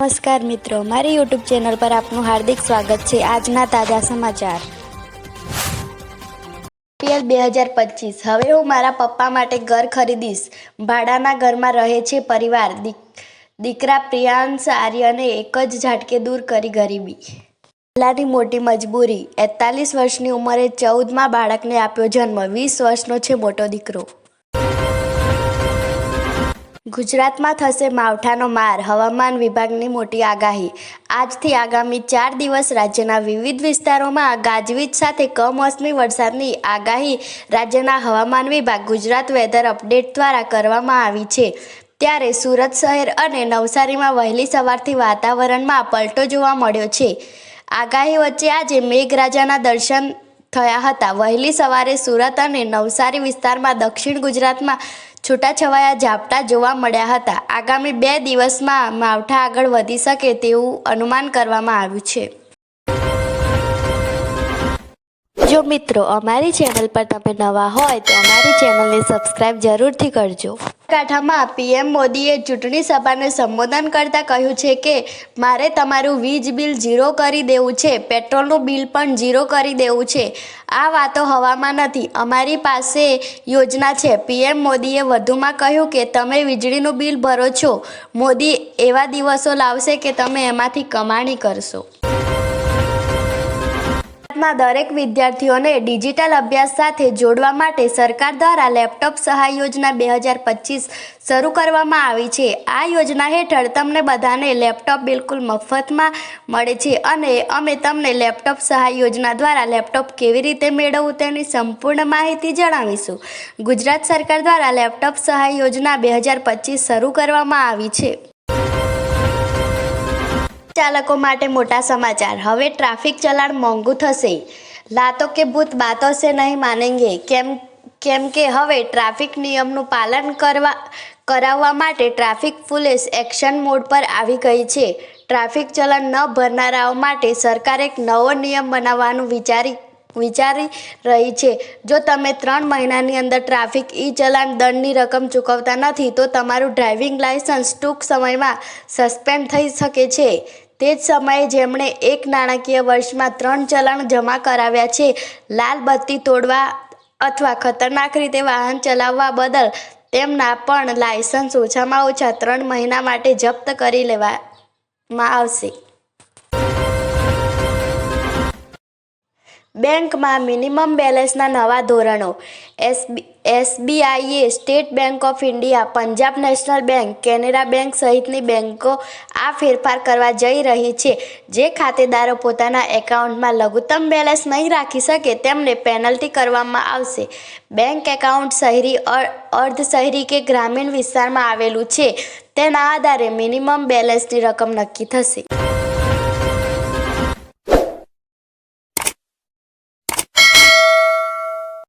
નમસ્કાર મિત્રો, મારી યુટ્યુબ ચેનલ પર આપનું હાર્દિક સ્વાગત છે. આજના તાજા સમાચાર. આઈપીએલ બે હજાર પચીસ. હવે હું મારા પપ્પા માટે ઘર ખરીદીશ. ભાડાના ઘરમાં રહે છે પરિવાર. દીક- દીકરા પ્રિયાંશ, આર્યને એક જ ઝાટકે દૂર કરી ગરીબી. પહેલાની મોટી મજબૂરી. એકતાલીસ વર્ષની ઉંમરે ચૌદમાં બાળકને આપ્યો જન્મ. વીસ વર્ષનો છે મોટો દીકરો. ગુજરાતમાં થશે માવઠાનો માર. હવામાન વિભાગની મોટી આગાહી. આજથી આગામી ચાર દિવસ રાજ્યના વિવિધ વિસ્તારોમાં ગાજવીજ સાથે કમોસમી વરસાદની આગાહી રાજ્યના હવામાન વિભાગ ગુજરાત વેધર અપડેટ દ્વારા કરવામાં આવી છે. ત્યારે સુરત શહેર અને નવસારીમાં વહેલી સવારથી વાતાવરણમાં પલટો જોવા મળ્યો છે. આગાહી વચ્ચે આજે મેઘરાજાના દર્શન થયા હતા. વહેલી સવારે સુરત અને નવસારી વિસ્તારમાં દક્ષિણ ગુજરાતમાં છૂટાછવાયા ઝાપટા જોવા મળ્યા હતા. આગામી બે દિવસમાં માવઠા આગળ વધી શકે તેવું અનુમાન કરવામાં આવ્યું છે. જો મિત્રો અમારી ચેનલ પર તમે નવા હોય તો અમારી ચેનલને સબસ્ક્રાઈબ જરૂરથી કરજો. કાંઠામાં પીએમ મોદીએ ચૂંટણી સભાને સંબોધન કરતા કહ્યું છે કે, મારે તમારું વીજ બિલ ઝીરો કરી દેવું છે, પેટ્રોલનું બિલ પણ ઝીરો કરી દેવું છે. આ વાતો હવામાં નથી. અમારી પાસે યોજના છે. પીએમ મોદીએ વધુમાં કહ્યું કે, તમે વીજળીનું બિલ ભરો છો. મોદી એવા દિવસો લાવશે કે તમે એમાંથી કમાણી કરશો. ભારતના દરેક વિદ્યાર્થીઓને ડિજિટલ અભ્યાસ સાથે જોડવા માટે સરકાર દ્વારા લેપટોપ સહાય યોજના બે હજાર પચીસ શરૂ કરવામાં આવી છે. આ યોજના હેઠળ તમને બધાને લેપટોપ બિલકુલ મફતમાં મળે છે અને અમે તમને લેપટોપ સહાય યોજના દ્વારા લેપટોપ કેવી રીતે મેળવવું તેની સંપૂર્ણ માહિતી જણાવીશું. ગુજરાત સરકાર દ્વારા લેપટોપ સહાય યોજના બે હજાર પચીસ શરૂ કરવામાં આવી છે. ચાલકો માટે મોટા સમાચાર. હવે ટ્રાફિક ચલાણ મોંઘું થશે. લાતો કે ભૂત બાતો સે નહીં માનેંગે. કેમ કેમ કે હવે ટ્રાફિક નિયમનું પાલન કરવા, કરાવવા માટે ટ્રાફિક પોલીસ એક્શન મોડ પર આવી ગઈ છે. ટ્રાફિક ચલણ ન ભરનારાઓ માટે સરકાર એક નવો નિયમ બનાવવાનું વિચારી વિચારી રહી છે. જો તમે ત્રણ મહિનાની અંદર ટ્રાફિક ઈ ચલાન દંડની રકમ ચૂકવતા નથી, તો તમારું ડ્રાઇવિંગ લાયસન્સ ટૂંક સમયમાં સસ્પેન્ડ થઈ શકે છે. તે જ સમયે જેમણે એક નાણાકીય વર્ષમાં ત્રણ ચલણ જમા કરાવ્યા છે, લાલ બત્તી તોડવા અથવા ખતરનાક રીતે વાહન ચલાવવા બદલ તેમના પણ લાયસન્સ ઓછામાં ઓછા ત્રણ મહિના માટે જપ્ત કરી લેવામાં આવશે. બેંકમાં મિનિમમ બેલેન્સના નવા ધોરણો. SB, એસબીઆઈએ state bank of India, Punjab national bank, Canara bank સહિતની બેંકો આ ફેરફાર કરવા જઈ રહી છે. જે ખાતેદારો પોતાના એકાઉન્ટમાં લઘુત્તમ બેલેન્સ નહીં રાખી શકે તેમને પેનલ્ટી કરવામાં આવશે. બેંક એકાઉન્ટ શહેરી અર્ધ શહેરી કે ગ્રામીણ વિસ્તારમાં આવેલું છે. તેના આધારે મિનિમમ બેલેન્સની રકમ નક્કી થશે.